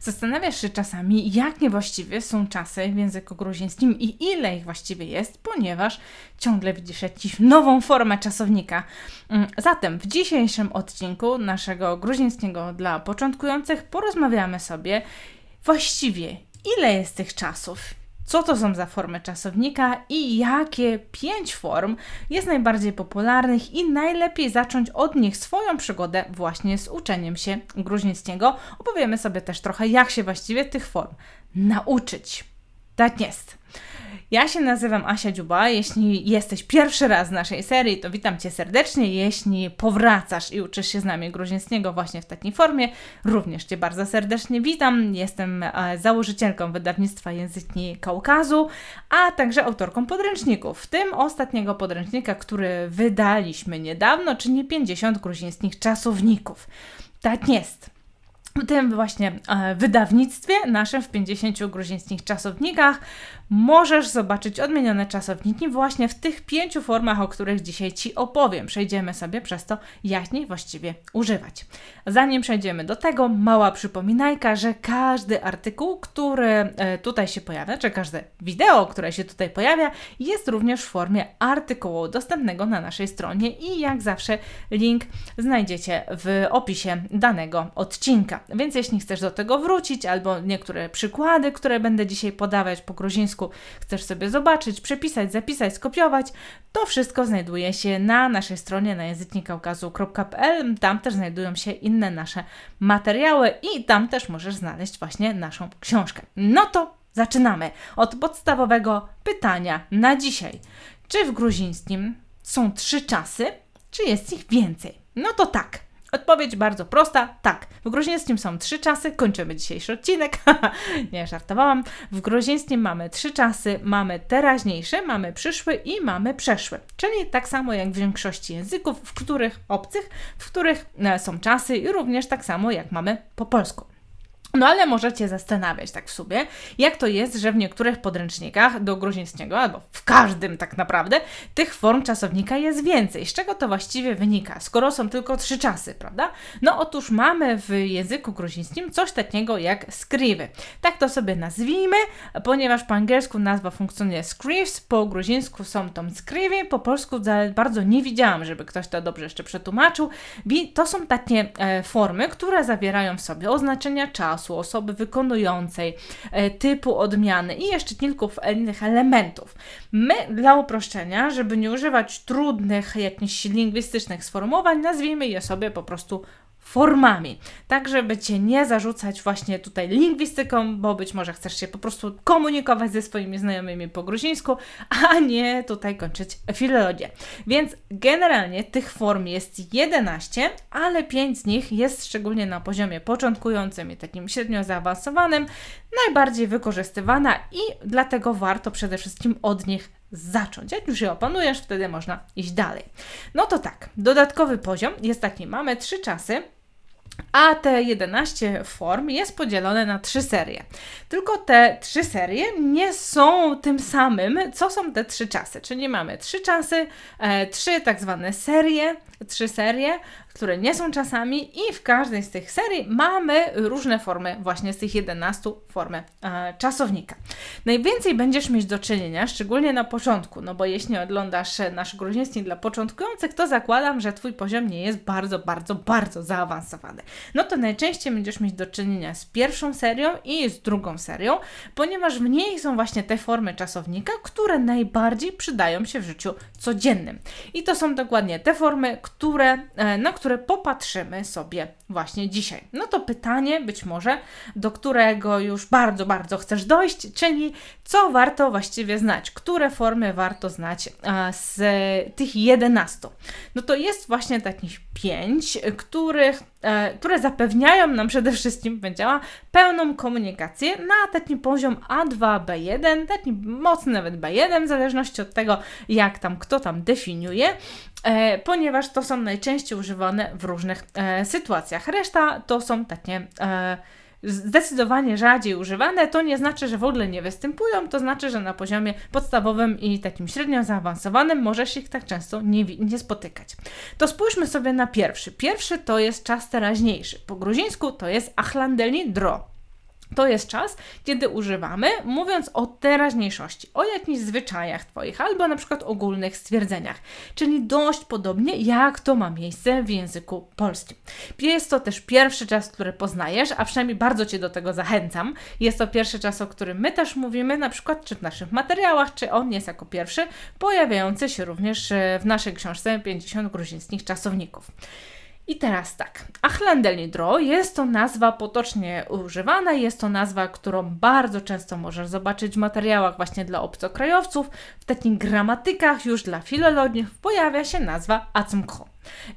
Zastanawiasz się czasami, jak niewłaściwie są czasy w języku gruzińskim i ile ich właściwie jest, ponieważ ciągle widzisz jakąś nową formę czasownika. Mm, Zatem w dzisiejszym odcinku naszego gruzińskiego dla początkujących porozmawiamy sobie właściwie, ile jest tych czasów, co to są za formy czasownika i jakie pięć form jest najbardziej popularnych i najlepiej zacząć od nich swoją przygodę właśnie z uczeniem się gruzińskiego. Opowiemy sobie też trochę, jak się właściwie tych form nauczyć. Tak jest. Ja się nazywam Asia Dziuba. Jeśli jesteś pierwszy raz w naszej serii, to witam Cię serdecznie. Jeśli powracasz i uczysz się z nami gruzińskiego właśnie w takiej formie, również Cię bardzo serdecznie witam. Jestem e, założycielką wydawnictwa Języki Kaukazu, a także autorką podręczników, w tym ostatniego podręcznika, który wydaliśmy niedawno, czyli 50 gruzińskich czasowników. Tak jest. W tym właśnie e, wydawnictwie, naszym w 50 gruzińskich czasownikach, możesz zobaczyć odmienione czasowniki właśnie w tych pięciu formach, o których dzisiaj Ci opowiem. Przejdziemy sobie przez to, jak właściwie używać. Zanim przejdziemy do tego, mała przypominajka, że każdy artykuł, który e, tutaj się pojawia, czy każde wideo, które się tutaj pojawia, jest również w formie artykułu dostępnego na naszej stronie i jak zawsze link znajdziecie w opisie danego odcinka. Więc jeśli chcesz do tego wrócić, albo niektóre przykłady, które będę dzisiaj podawać po gruzińsku, chcesz sobie zobaczyć, przepisać, zapisać, skopiować, to wszystko znajduje się na naszej stronie na języknikaukazu.pl. Tam też znajdują się inne nasze materiały i tam też możesz znaleźć właśnie naszą książkę. No to zaczynamy od podstawowego pytania na dzisiaj. Czy w gruzińskim są trzy czasy, czy jest ich więcej? No to tak. Odpowiedź bardzo prosta, tak. W gruzińskim są trzy czasy, kończymy dzisiejszy odcinek. Nie, żartowałam. W gruzińskim mamy trzy czasy, mamy teraźniejszy, mamy przyszły i mamy przeszły. Czyli tak samo jak w większości języków, w których obcych, w których e, są czasy i również tak samo jak mamy po polsku. No ale możecie zastanawiać tak w sobie, jak to jest, że w niektórych podręcznikach do gruzińskiego, albo w każdym tak naprawdę, tych form czasownika jest więcej. Z czego to właściwie wynika, skoro są tylko trzy czasy, prawda? No otóż mamy w języku gruzińskim coś takiego jak skriwy. Tak to sobie nazwijmy, ponieważ po angielsku nazwa funkcjonuje scrives, po gruzińsku są to skriwy, po polsku bardzo nie widziałam, żeby ktoś to dobrze jeszcze przetłumaczył. To są takie e, formy, które zawierają w sobie oznaczenia czasu, osoby wykonującej, e, typu odmiany i jeszcze kilku innych elementów. My dla uproszczenia, żeby nie używać trudnych jakichś lingwistycznych sformułowań, nazwijmy je sobie po prostu formami, tak żeby Cię nie zarzucać właśnie tutaj lingwistyką, bo być może chcesz się po prostu komunikować ze swoimi znajomymi po gruzińsku, a nie tutaj kończyć filologię. Więc generalnie tych form jest 11, ale 5 z nich jest szczególnie na poziomie początkującym i takim średnio zaawansowanym najbardziej wykorzystywana i dlatego warto przede wszystkim od nich zacząć. Jak już je opanujesz, wtedy można iść dalej. No to tak, dodatkowy poziom jest taki, mamy trzy czasy, a te 11 form jest podzielone na trzy serie. Tylko te trzy serie nie są tym samym, co są te trzy czasy. Czyli mamy trzy czasy, e, trzy tak zwane serie, trzy serie, które nie są czasami i w każdej z tych serii mamy różne formy właśnie z tych 11 formy e, czasownika. Najwięcej będziesz mieć do czynienia, szczególnie na początku, no bo jeśli oglądasz nasz gruziński dla początkujących, to zakładam, że Twój poziom nie jest bardzo, bardzo, bardzo zaawansowany. No to najczęściej będziesz mieć do czynienia z pierwszą serią i z drugą serią, ponieważ w niej są właśnie te formy czasownika, które najbardziej przydają się w życiu codziennym. I to są dokładnie te formy, które, e, na które popatrzymy sobie właśnie dzisiaj. No to pytanie być może, do którego już bardzo, bardzo chcesz dojść, czyli co warto właściwie znać, które formy warto znać e, z tych 11. No to jest właśnie takich pięć, których, e, które zapewniają nam przede wszystkim, powiedziała, pełną komunikację na taki poziom A2, B1, taki mocny nawet B1, w zależności od tego, jak tam kto tam definiuje, ponieważ to są najczęściej używane w różnych e, sytuacjach. Reszta to są takie e, zdecydowanie rzadziej używane, to nie znaczy, że w ogóle nie występują, to znaczy, że na poziomie podstawowym i takim średnio zaawansowanym możesz ich tak często nie, nie spotykać. To spójrzmy sobie na pierwszy. Pierwszy to jest czas teraźniejszy. Po gruzińsku to jest achlandelni dro. To jest czas, kiedy używamy, mówiąc o teraźniejszości, o jakichś zwyczajach Twoich albo na przykład ogólnych stwierdzeniach, czyli dość podobnie jak to ma miejsce w języku polskim. Jest to też pierwszy czas, który poznajesz, a przynajmniej bardzo Cię do tego zachęcam. Jest to pierwszy czas, o którym my też mówimy, na przykład czy w naszych materiałach, czy on jest jako pierwszy, pojawiający się również e, w naszej książce 50 gruzińskich czasowników. I teraz tak, Achlandelnidro jest to nazwa potocznie używana, jest to nazwa, którą bardzo często możesz zobaczyć w materiałach właśnie dla obcokrajowców, w takich gramatykach już dla filologów pojawia się nazwa Acmkho.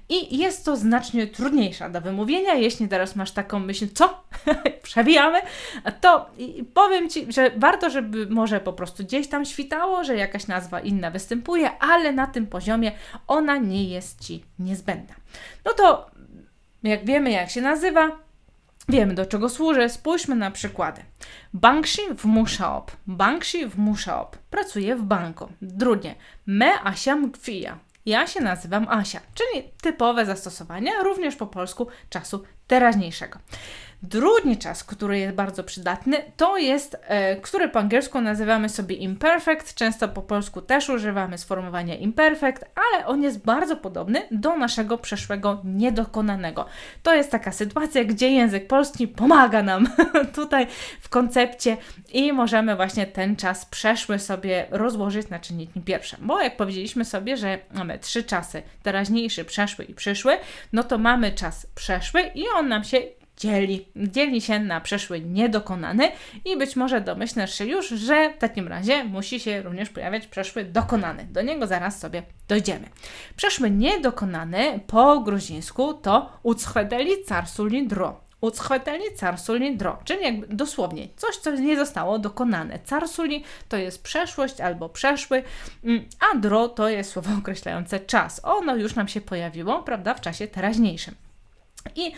I jest to znacznie trudniejsza do wymówienia. Jeśli teraz masz taką myśl, co? Przewijamy, to powiem Ci, że warto, żeby może po prostu gdzieś tam świtało, że jakaś nazwa inna występuje, ale na tym poziomie ona nie jest Ci niezbędna. No to jak wiemy, jak się nazywa, wiemy do czego służy, spójrzmy na przykłady. Bankshi w Muszaop. Bankshi w Muszaop. Pracuje w banku. Drugie. Me Asiam Gwija. Ja się nazywam Asia, czyli typowe zastosowanie również po polsku czasu teraźniejszego. Drugi czas, który jest bardzo przydatny, to jest, e, który po angielsku nazywamy sobie imperfect. Często po polsku też używamy sformułowania imperfect, ale on jest bardzo podobny do naszego przeszłego niedokonanego. To jest taka sytuacja, gdzie język polski pomaga nam tutaj w koncepcie i możemy właśnie ten czas przeszły sobie rozłożyć na czynniki pierwsze. Bo jak powiedzieliśmy sobie, że mamy trzy czasy, teraźniejszy, przeszły i przyszły, no to mamy czas przeszły i on nam się dzieli. Dzieli się na przeszły niedokonany i być może domyślasz się już, że w takim razie musi się również pojawiać przeszły dokonany. Do niego zaraz sobie dojdziemy. Przeszły niedokonany po gruzińsku to ucchwedeli carsuli dro. Ucchweteli carsuli dro, czyli jakby dosłownie coś, co nie zostało dokonane. Carsuli to jest przeszłość albo przeszły, mm, a dro to jest słowo określające czas. Ono już nam się pojawiło, prawda, w czasie teraźniejszym. I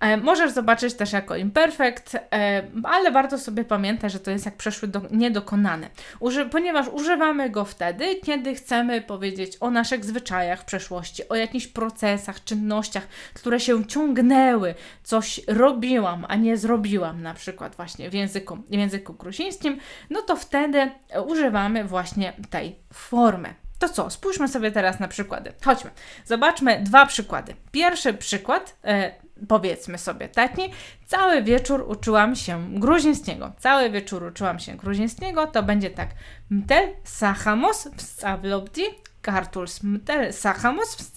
e, możesz zobaczyć też jako imperfekt, e, ale warto sobie pamiętać, że to jest jak przeszły do, niedokonane, Uży, ponieważ używamy go wtedy, kiedy chcemy powiedzieć o naszych zwyczajach w przeszłości, o jakichś procesach, czynnościach, które się ciągnęły, coś robiłam, a nie zrobiłam, na przykład właśnie w języku, w języku gruzińskim, no to wtedy używamy właśnie tej formy. To co, spójrzmy sobie teraz na przykłady. Chodźmy, zobaczmy dwa przykłady. Pierwszy przykład, e, powiedzmy sobie taki, cały wieczór uczyłam się gruzińskiego. Cały wieczór uczyłam się gruzińskiego, to będzie tak. Mtel sachamos w Stavlobdi Kartuls. Mtel sachamos w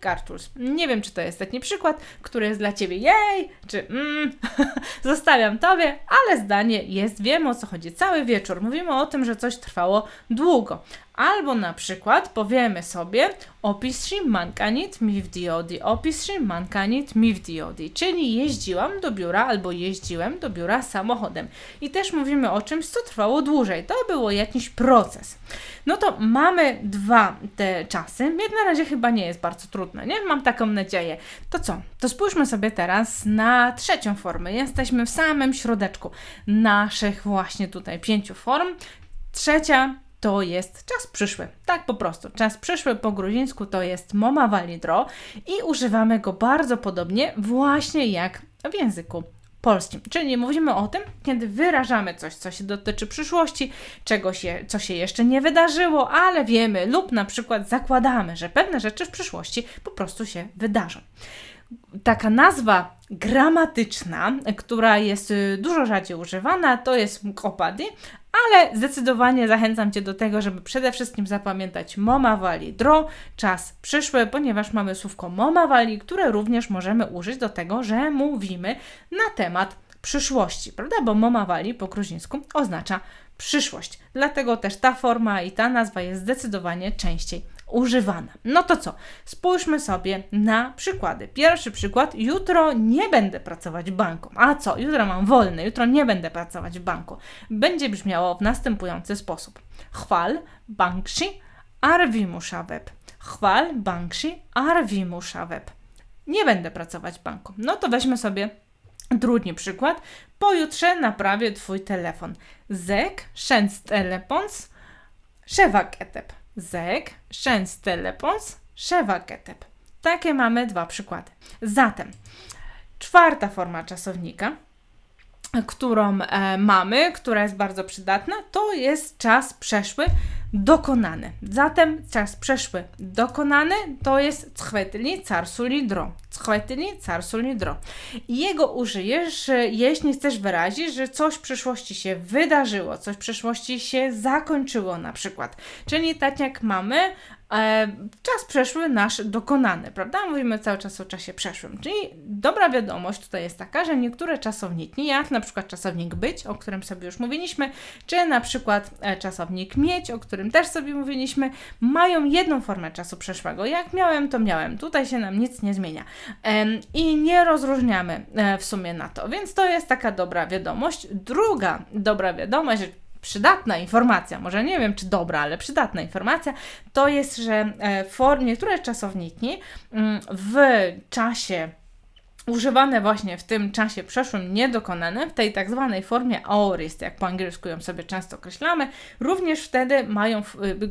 Kartuls. Nie wiem, czy to jest taki przykład, który jest dla Ciebie jej, czy mm, zostawiam Tobie, ale zdanie jest, wiem o co chodzi. Cały wieczór mówimy o tym, że coś trwało długo. Albo na przykład powiemy sobie opisz mankanit mi w diodi, opisz mankanit mi w diodi, czyli jeździłam do biura albo jeździłem do biura samochodem. I też mówimy o czymś, co trwało dłużej. To było jakiś proces. No to mamy dwa te czasy. Jak na razie chyba nie jest bardzo trudne, nie? Mam taką nadzieję. To co? To spójrzmy sobie teraz na trzecią formę. Jesteśmy w samym środeczku naszych właśnie tutaj pięciu form. Trzecia to jest czas przyszły. Tak po prostu. Czas przyszły po gruzińsku to jest moma validro i używamy go bardzo podobnie właśnie jak w języku polskim. Czyli mówimy o tym, kiedy wyrażamy coś, co się dotyczy przyszłości, czego się, co się jeszcze nie wydarzyło, ale wiemy lub na przykład zakładamy, że pewne rzeczy w przyszłości po prostu się wydarzą taka nazwa gramatyczna, która jest y, dużo rzadziej używana, to jest mkopady, ale zdecydowanie zachęcam Cię do tego, żeby przede wszystkim zapamiętać moma wali dro, czas przyszły, ponieważ mamy słówko moma wali, które również możemy użyć do tego, że mówimy na temat przyszłości, prawda? Bo moma wali po gruzińsku oznacza przyszłość. Dlatego też ta forma i ta nazwa jest zdecydowanie częściej używana. No to co? Spójrzmy sobie na przykłady. Pierwszy przykład. Jutro nie będę pracować w banku. A co? Jutro mam wolne. Jutro nie będę pracować w banku. Będzie brzmiało w następujący sposób. Chwal bankshi arvi muszaweb. Chwal bankshi arvi muszaweb. Nie będę pracować w banku. No to weźmy sobie drugi przykład. Pojutrze naprawię Twój telefon. Zek, szens telepons, szewak etep. Zeg, szens telepons, szewaketep. Takie mamy dwa przykłady. Zatem, czwarta forma czasownika. którą e, mamy, która jest bardzo przydatna, to jest czas przeszły dokonany. Zatem czas przeszły dokonany to jest chwytli carsuli dro. Chwytli carsuli. I jego użyjesz, jeśli chcesz wyrazić, że coś w przyszłości się wydarzyło, coś w przyszłości się zakończyło na przykład. Czyli tak jak mamy czas przeszły nasz dokonany, prawda? Mówimy cały czas o czasie przeszłym. Czyli dobra wiadomość tutaj jest taka, że niektóre czasowniki, jak na przykład czasownik być, o którym sobie już mówiliśmy, czy na przykład e, czasownik mieć, o którym też sobie mówiliśmy, mają jedną formę czasu przeszłego. Jak miałem, to miałem. Tutaj się nam nic nie zmienia. E, I nie rozróżniamy e, w sumie na to. Więc to jest taka dobra wiadomość. Druga dobra wiadomość, przydatna informacja, może nie wiem czy dobra, ale przydatna informacja, to jest, że e, for, niektóre czasowniki mm, w czasie używane właśnie w tym czasie przeszłym niedokonanym, w tej tak zwanej formie aorist, jak po angielsku ją sobie często określamy, również wtedy mają,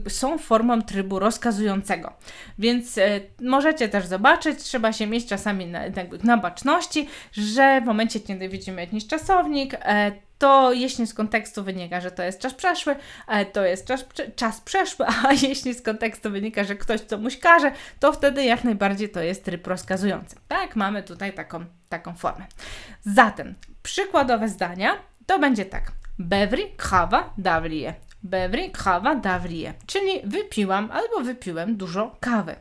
są formą trybu rozkazującego. Więc e, możecie też zobaczyć, trzeba się mieć czasami na, na baczności, że w momencie, kiedy widzimy jakiś czasownik, e, to jeśli z kontekstu wynika, że to jest czas przeszły, e, to jest czas, czas przeszły, a jeśli z kontekstu wynika, że ktoś comuś każe, to wtedy jak najbardziej to jest tryb rozkazujący. Tak, mamy tutaj taką, taką formę. Zatem przykładowe zdania to będzie tak. Bevri kawa davlie. Bevri kawa davlie. Czyli wypiłam albo wypiłem dużo kawy.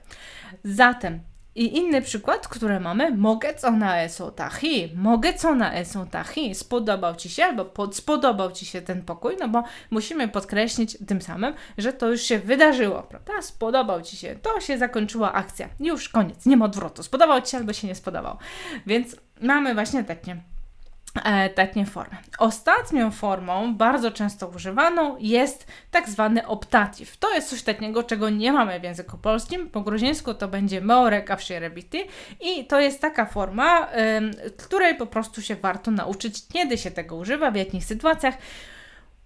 Zatem i inny przykład, który mamy, mogę co na eso tachi, mogę co na eso tachi, spodobał Ci się? Albo pod, spodobał Ci się ten pokój, no bo musimy podkreślić tym samym, że to już się wydarzyło, prawda? Spodobał Ci się, to się zakończyła akcja, już koniec, nie ma odwrotu, spodobał Ci się albo się nie spodobał. Więc mamy właśnie takie e, takie formy. Ostatnią formą, bardzo często używaną, jest tak zwany optatyw. To jest coś takiego, czego nie mamy w języku polskim. Po gruzińsku to będzie meorek avshirebity i to jest taka forma, której po prostu się warto nauczyć, kiedy się tego używa, w jakich sytuacjach,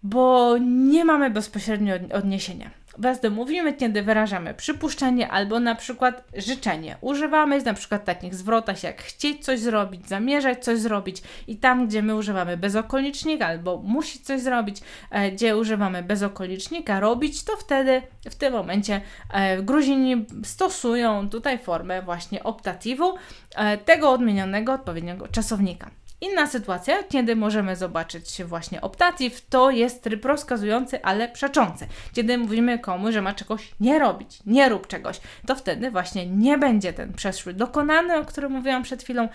bo nie mamy bezpośrednio odniesienia. Wtedy mówimy, kiedy wyrażamy przypuszczenie albo na przykład życzenie. Używamy na przykład takich zwrotach jak chcieć coś zrobić, zamierzać coś zrobić i tam, gdzie my używamy bezokolicznika albo musi coś zrobić, e, gdzie używamy bezokolicznika robić, to wtedy w tym momencie e, Gruzini stosują tutaj formę właśnie optatywu e, tego odmienionego odpowiedniego czasownika. Inna sytuacja, kiedy możemy zobaczyć właśnie optatyw, to jest tryb rozkazujący, ale przeczący. Kiedy mówimy komuś, że ma czegoś nie robić, nie rób czegoś, to wtedy właśnie nie będzie ten przeszły dokonany, o którym mówiłam przed chwilą,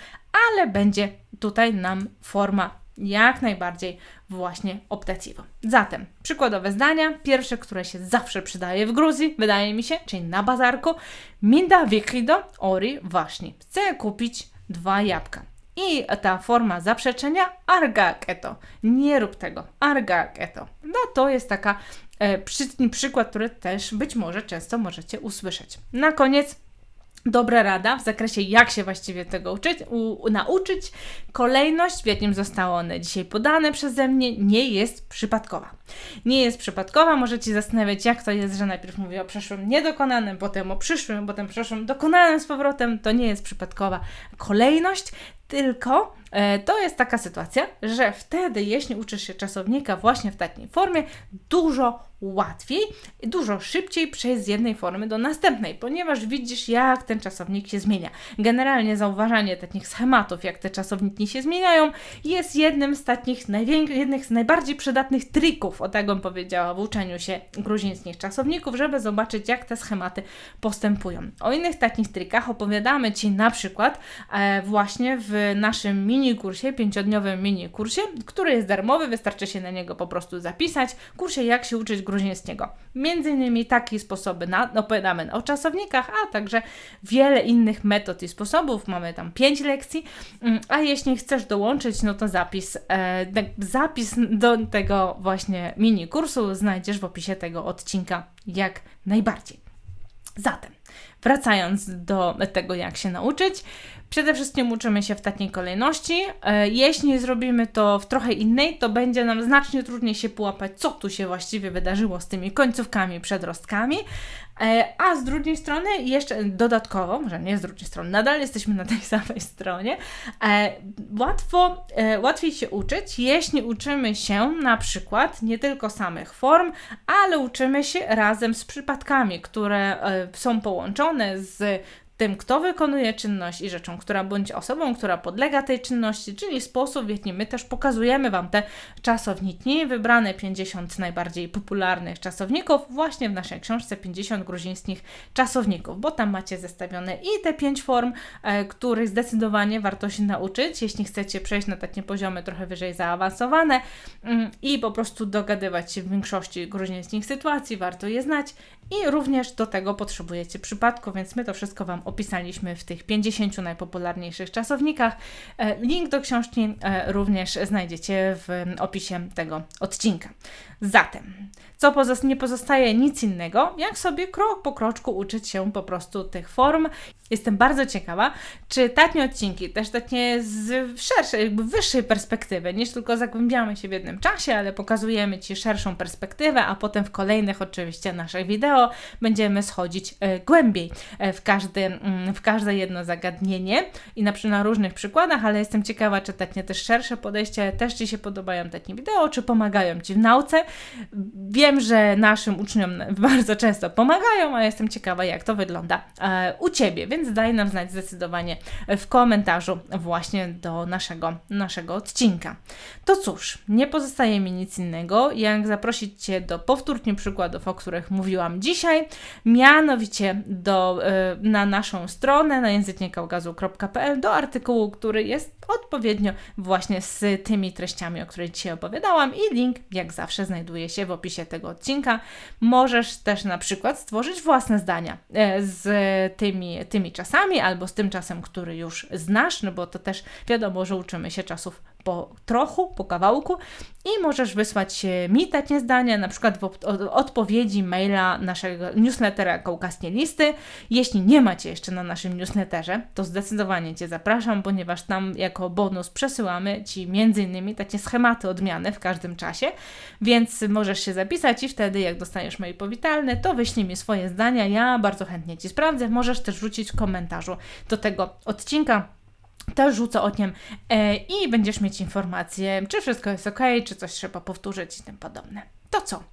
ale będzie tutaj nam forma jak najbardziej właśnie optatywu. Zatem przykładowe zdania, pierwsze, które się zawsze przydaje w Gruzji, wydaje mi się, czyli na bazarku, Minda Wikrido Ori właśnie. Chcę kupić dwa jabłka. I ta forma zaprzeczenia argak eto. Nie rób tego. Argak eto. No to jest taka e, przy, przykład, który też być może często możecie usłyszeć. Na koniec dobra rada w zakresie, jak się właściwie tego uczyć, u, nauczyć. Kolejność, w jakim zostało one dzisiaj podane przeze mnie, nie jest przypadkowa. Nie jest przypadkowa, możecie zastanawiać, jak to jest, że najpierw mówię o przeszłym niedokonanym, potem o przyszłym, potem przeszłym dokonanym z powrotem. To nie jest przypadkowa kolejność, tylko e, to jest taka sytuacja, że wtedy, jeśli uczysz się czasownika właśnie w takiej formie, dużo łatwiej dużo szybciej przejść z jednej formy do następnej, ponieważ widzisz, jak ten czasownik się zmienia. Generalnie zauważanie takich schematów, jak te czasowniki się zmieniają, jest jednym z takich jednych z najbardziej przydatnych trików, o tak bym powiedziała, w uczeniu się gruzińskich czasowników, żeby zobaczyć, jak te schematy postępują. O innych takich trikach opowiadamy Ci na przykład e, właśnie w naszym mini kursie, pięciodniowym mini kursie, który jest darmowy, wystarczy się na niego po prostu zapisać. Kursie jak się uczyć gruzińskiego. Między innymi takie sposoby na, opowiadamy o czasownikach, a także wiele innych metod i sposobów. Mamy tam pięć lekcji, mm, a jeśli chcesz dołączyć, no to zapis, e, zapis do tego właśnie mini kursu znajdziesz w opisie tego odcinka jak najbardziej. Zatem, wracając do tego, jak się nauczyć, Przede wszystkim uczymy się w takiej kolejności. E, jeśli zrobimy to w trochę innej, to będzie nam znacznie trudniej się połapać, co tu się właściwie wydarzyło z tymi końcówkami, przedrostkami. E, a z drugiej strony jeszcze dodatkowo, może nie z drugiej strony, nadal jesteśmy na tej samej stronie, e, łatwo, e, łatwiej się uczyć, jeśli uczymy się na przykład nie tylko samych form, ale uczymy się razem z przypadkami, które są połączone z tym, kto wykonuje czynność i rzeczą, która bądź osobą, która podlega tej czynności, czyli sposób, w jaki my też pokazujemy Wam te czasowniki, wybrane 50 najbardziej popularnych czasowników właśnie w naszej książce 50 gruzińskich czasowników, bo tam macie zestawione i te 5 form, e, których zdecydowanie warto się nauczyć, jeśli chcecie przejść na takie poziomy trochę wyżej zaawansowane mm, i po prostu dogadywać się w większości gruzińskich sytuacji, warto je znać i również do tego potrzebujecie przypadku, więc my to wszystko Wam opisaliśmy w tych 50 najpopularniejszych czasownikach. E, link do książki e, również znajdziecie w opisie tego odcinka. Zatem, co pozost nie pozostaje nic innego, jak sobie krok po kroczku uczyć się po prostu tych form. Jestem bardzo ciekawa, czy takie odcinki, też takie z szerszej, jakby wyższej perspektywy, niż tylko zagłębiamy się w jednym czasie, ale pokazujemy Ci szerszą perspektywę, a potem w kolejnych oczywiście naszych wideo będziemy schodzić e, głębiej e, w, każdy, mm, w każde jedno zagadnienie i na, na różnych przykładach, ale jestem ciekawa, czy takie też szersze podejście też Ci się podobają takie wideo, czy pomagają Ci w nauce. Wiem, że naszym uczniom bardzo często pomagają, a jestem ciekawa, jak to wygląda e, u Ciebie, więc daj nam znać zdecydowanie w komentarzu właśnie do naszego, naszego odcinka. To cóż, nie pozostaje mi nic innego, jak zaprosić Cię do powtórki przykładów, o których mówiłam dzisiaj, mianowicie do, e, na naszą stronę na językniekaukazu.pl do artykułu, który jest odpowiednio właśnie z tymi treściami, o których dzisiaj opowiadałam i link jak zawsze znajduje się w opisie tego odcinka. Możesz też na przykład stworzyć własne zdania e, z tymi, tymi czasami albo z tym czasem, który już znasz, no bo to też wiadomo, że uczymy się czasów po trochu, po kawałku i możesz wysłać mi takie zdania, na przykład w odpowiedzi maila naszego newslettera Kaukaskie Listy. Jeśli nie macie jeszcze na naszym newsletterze, to zdecydowanie Cię zapraszam, ponieważ tam jako bonus przesyłamy Ci innymi takie schematy odmiany w każdym czasie, więc możesz się zapisać i wtedy jak dostaniesz mail powitalny, to wyślij mi swoje zdania, ja bardzo chętnie Ci sprawdzę. Możesz też rzucić w komentarzu do tego odcinka też rzucę okiem e, i będziesz mieć informację, czy wszystko jest ok, czy coś trzeba powtórzyć i tym podobne. To co?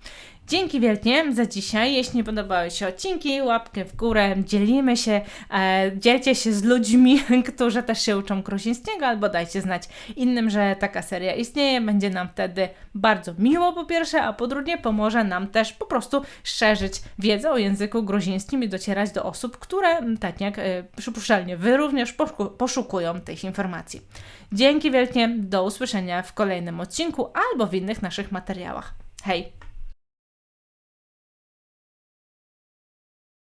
Dzięki wielkie za dzisiaj. Jeśli podobały się odcinki, łapkę w górę, dzielimy się, e, dzielcie się z ludźmi, którzy też się uczą gruzińskiego, albo dajcie znać innym, że taka seria istnieje. Będzie nam wtedy bardzo miło po pierwsze, a po drugie pomoże nam też po prostu szerzyć wiedzę o języku gruzińskim i docierać do osób, które, tak jak e, przypuszczalnie Wy również poszukują tych informacji. Dzięki wielkie, do usłyszenia w kolejnym odcinku albo w innych naszych materiałach. Hej!